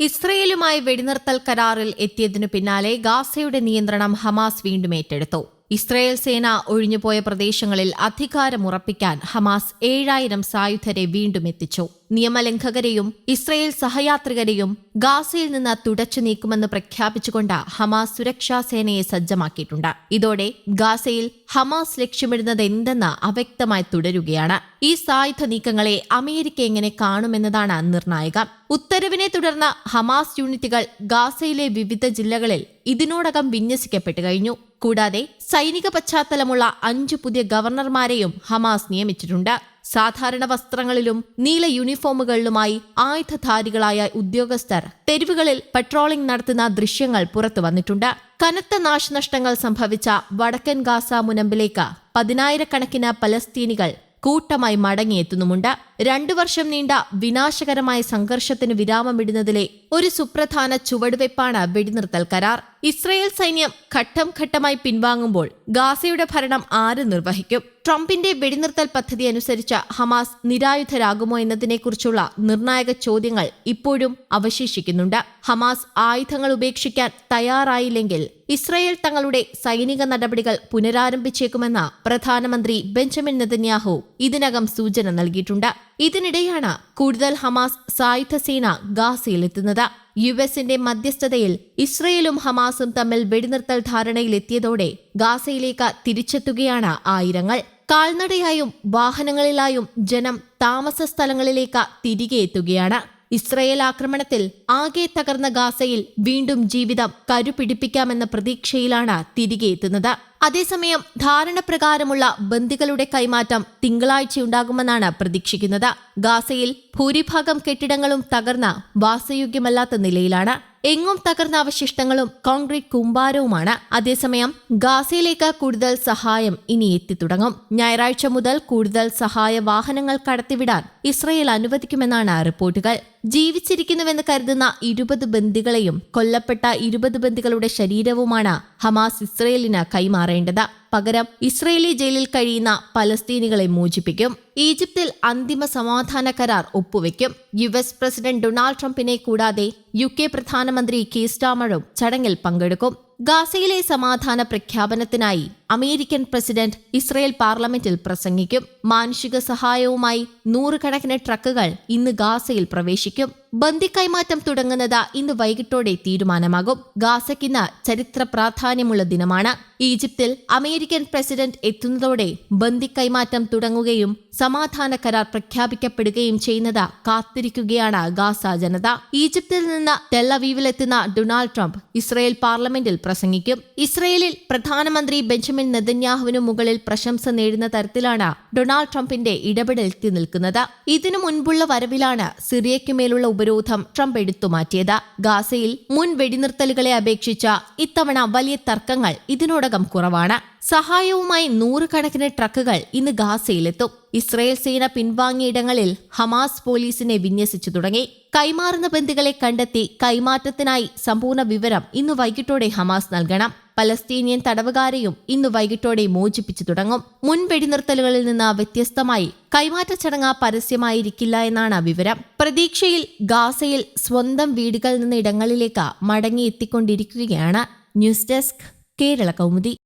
ഇസ്രയേലുമായി വെടിനിർത്തൽ കരാറിൽ എത്തിയതിനു പിന്നാലെ ഗാസയുടെ നിയന്ത്രണം ഹമാസ് വീണ്ടും ഏറ്റെടുത്തു. ഇസ്രയേൽ സേന ഒഴിഞ്ഞുപോയ പ്രദേശങ്ങളിൽ അധികാരമുറപ്പിക്കാൻ ഹമാസ് ഏഴായിരം സായുധരെ വീണ്ടും എത്തിച്ചു. നിയമലംഘകരെയും ഇസ്രയേൽ സഹയാത്രികരെയും ഗാസയിൽ നിന്ന് തുടച്ചു നീക്കുമെന്ന് പ്രഖ്യാപിച്ചുകൊണ്ട് ഹമാസ് സുരക്ഷാ സേനയെ സജ്ജമാക്കിയിട്ടുണ്ട്. ഇതോടെ ഗാസയിൽ ഹമാസ് ലക്ഷ്യമിടുന്നത് എന്തെന്ന് അവ്യക്തമായി തുടരുകയാണ്. ഈ സായുധ നീക്കങ്ങളെ അമേരിക്ക എങ്ങനെ കാണുമെന്നതാണ് നിർണായകം. ഉത്തരവിനെ തുടർന്ന് ഹമാസ് യൂണിറ്റുകൾ ഗാസയിലെ വിവിധ ജില്ലകളിൽ ഇതിനോടകം വിന്യസിക്കപ്പെട്ടു കഴിഞ്ഞു. കൂടാതെ സൈനിക പശ്ചാത്തലമുള്ള അഞ്ചു പുതിയ ഗവർണർമാരെയും ഹമാസ് നിയമിച്ചിട്ടുണ്ട്. സാധാരണ വസ്ത്രങ്ങളിലും നീല യൂണിഫോമുകളിലുമായി ആയുധധാരികളായ ഉദ്യോഗസ്ഥർ തെരുവുകളിൽ പട്രോളിംഗ് നടത്തുന്ന ദൃശ്യങ്ങൾ പുറത്തു വന്നിട്ടുണ്ട്. കനത്ത നാശനഷ്ടങ്ങൾ സംഭവിച്ച വടക്കൻ ഗാസ മുനമ്പിലേക്ക് പതിനായിരക്കണക്കിന് പലസ്തീനികൾ കൂട്ടമായി മടങ്ങിയെത്തുന്നുമുണ്ട്. രണ്ടു വർഷം നീണ്ട വിനാശകരമായ സംഘർഷത്തിന് വിരാമമിടുന്നതിലെ ഒരു സുപ്രധാന ചുവടുവയ്പ്പാണ് വെടിനിർത്തൽ കരാർ. ഇസ്രയേൽ സൈന്യം ഘട്ടം ഘട്ടമായി പിൻവാങ്ങുമ്പോൾ ഗാസയുടെ ഭരണം ആര് നിർവഹിക്കും? ട്രംപിന്റെ വെടിനിർത്തൽ പദ്ധതി അനുസരിച്ച് ഹമാസ് നിരായുധരാകുമോ എന്നതിനെക്കുറിച്ചുള്ള നിർണായക ചോദ്യങ്ങൾ ഇപ്പോഴും അവശേഷിക്കുന്നുണ്ട്. ഹമാസ് ആയുധങ്ങൾ ഉപേക്ഷിക്കാൻ തയ്യാറായില്ലെങ്കിൽ ഇസ്രയേൽ തങ്ങളുടെ സൈനിക നടപടികൾ പുനരാരംഭിച്ചേക്കുമെന്ന് പ്രധാനമന്ത്രി ബെഞ്ചമിൻ നെതന്യാഹു ഇതിനകം സൂചന നൽകിയിട്ടുണ്ട്. ഇതിനിടെയാണ് കൂടുതൽ ഹമാസ് സായുധ സേന ഗാസയിലെത്തുന്നത്. യു എസിന്റെ മധ്യസ്ഥതയിൽ ഇസ്രയേലും ഹമാസും തമ്മിൽ വെടിനിർത്തൽ ധാരണയിലെത്തിയതോടെ ഗാസയിലേക്ക് തിരിച്ചെത്തുകയാണ് ആയിരങ്ങൾ. കാൽനടയായും വാഹനങ്ങളിലായും ജനം താമസ സ്ഥലങ്ങളിലേക്ക് തിരികെ എത്തുകയാണ്. ഇസ്രയേൽ ആക്രമണത്തിൽ ആകെ തകർന്ന ഗാസയിൽ വീണ്ടും ജീവിതം കരുപിടിപ്പിക്കാമെന്ന പ്രതീക്ഷയിലാണ് തിരികെ എത്തുന്നത്. അതേസമയം ധാരണ പ്രകാരമുള്ള ബന്ദികളുടെ കൈമാറ്റം തിങ്കളാഴ്ചയുണ്ടാകുമെന്നാണ് പ്രതീക്ഷിക്കുന്നത്. ഗാസയിൽ ഭൂരിഭാഗം കെട്ടിടങ്ങളും തകർന്ന വാസയോഗ്യമല്ലാത്ത നിലയിലാണ്. എങ്ങും തകർന്ന അവശിഷ്ടങ്ങളും കോൺക്രീറ്റ് കുമ്പാരവുമാണ്. അതേസമയം ഗാസയിലേക്ക് കൂടുതൽ സഹായം ഇനി എത്തിത്തുടങ്ങും. ഞായറാഴ്ച മുതൽ കൂടുതൽ സഹായ വാഹനങ്ങൾ കടത്തിവിടാൻ ഇസ്രയേൽ അനുവദിക്കുമെന്നാണ് റിപ്പോർട്ടുകൾ. ജീവിച്ചിരിക്കുന്നുവെന്ന് കരുതുന്ന ഇരുപത് ബന്ദികളെയും കൊല്ലപ്പെട്ട ഇരുപത് ബന്ദികളുടെ ശരീരവുമാണ് ഹമാസ് ഇസ്രയേലിന് കൈമാറേണ്ടത്. പകരം ഇസ്രയേലി ജയിലിൽ കഴിയുന്ന പലസ്തീനികളെ മോചിപ്പിക്കും. ഈജിപ്തിൽ അന്തിമ സമാധാന കരാർ ഒപ്പുവെക്കും. യു എസ് പ്രസിഡന്റ് ഡൊണാൾഡ് ട്രംപിനെ കൂടാതെ യു കെ പ്രധാനമന്ത്രി കീസ്റ്റാമഴും ചടങ്ങിൽ പങ്കെടുക്കും. ഗാസയിലെ സമാധാന പ്രഖ്യാപനത്തിനായി അമേരിക്കൻ പ്രസിഡന്റ് ഇസ്രയേൽ പാർലമെന്റിൽ പ്രസംഗിക്കും. മാനുഷിക സഹായവുമായി നൂറുകണക്കിന് ട്രക്കുകൾ ഇന്ന് ഗാസയിൽ പ്രവേശിക്കും. ബന്ദി കൈമാറ്റം തുടങ്ങുന്നത് ഇന്ന് വൈകിട്ടോടെ തീരുമാനമാകും. ഗാസയ്ക്കിന്ന് ചരിത്ര പ്രാധാന്യമുള്ള ദിനമാണ്. ഈജിപ്തിൽ അമേരിക്കൻ പ്രസിഡന്റ് എത്തുന്നതോടെ ബന്ദി കൈമാറ്റം തുടങ്ങുകയും സമാധാന കരാർ പ്രഖ്യാപിക്കപ്പെടുകയും ചെയ്യുന്നത് കാത്തിരിക്കുകയാണ് ഗാസ ജനത. ഈജിപ്തിൽ നിന്ന് ടെല്ലവീവിലെത്തുന്ന ഡൊണാൾഡ് ട്രംപ് ഇസ്രയേൽ പാർലമെന്റിൽ പ്രസംഗിക്കും. ഇസ്രയേലിൽ പ്രധാനമന്ത്രി ബെഞ്ചമിൻ നെതന്യാഹുവിനു മുകളിൽ പ്രശംസ നേടുന്ന തരത്തിലാണ് ഡൊണാൾഡ് ട്രംപിന്റെ ഇടപെടൽ എത്തി നിൽക്കുന്നത്. ഇതിനു മുൻപുള്ള വരവിലാണ് സിറിയയ്ക്കുമേലുള്ള ഉപരോധം ട്രംപ് എടുത്തുമാറ്റിയത്. ഗാസയിൽ മുൻ വെടിനിർത്തലുകളെ അപേക്ഷിച്ച ഇത്തവണ വലിയ തർക്കങ്ങൾ ഇതിനോടകം കുറവാണ്. സഹായവുമായി നൂറുകണക്കിന് ട്രക്കുകൾ ഇന്ന് ഗാസയിലെത്തും. ഇസ്രയേൽ സേന പിൻവാങ്ങിയിടങ്ങളിൽ ഹമാസ് പോലീസിനെ വിന്യസിച്ചു തുടങ്ങി. കൈമാറുന്ന ബന്ദികളെ കണ്ടെത്തി കൈമാറ്റത്തിനായി സമ്പൂർണ വിവരം ഇന്ന് വൈകിട്ടോടെ ഹമാസ് നൽകണം. പലസ്തീനിയൻ തടവുകാരെയും ഇന്ന് വൈകിട്ടോടെ മോചിപ്പിച്ചു തുടങ്ങും. മുൻ വെടിനിർത്തലുകളിൽ നിന്ന് വ്യത്യസ്തമായി കൈമാറ്റ ചടങ്ങ് പരസ്യമായിരിക്കില്ല എന്നാണ് വിവരം. പ്രതീക്ഷയിൽ ഗാസയിൽ സ്വന്തം വീടുകളിൽ നിന്ന് ഇടങ്ങളിലേക്ക് മടങ്ങിയെത്തിക്കൊണ്ടിരിക്കുകയാണ്. News desk Kerala Kaumudi.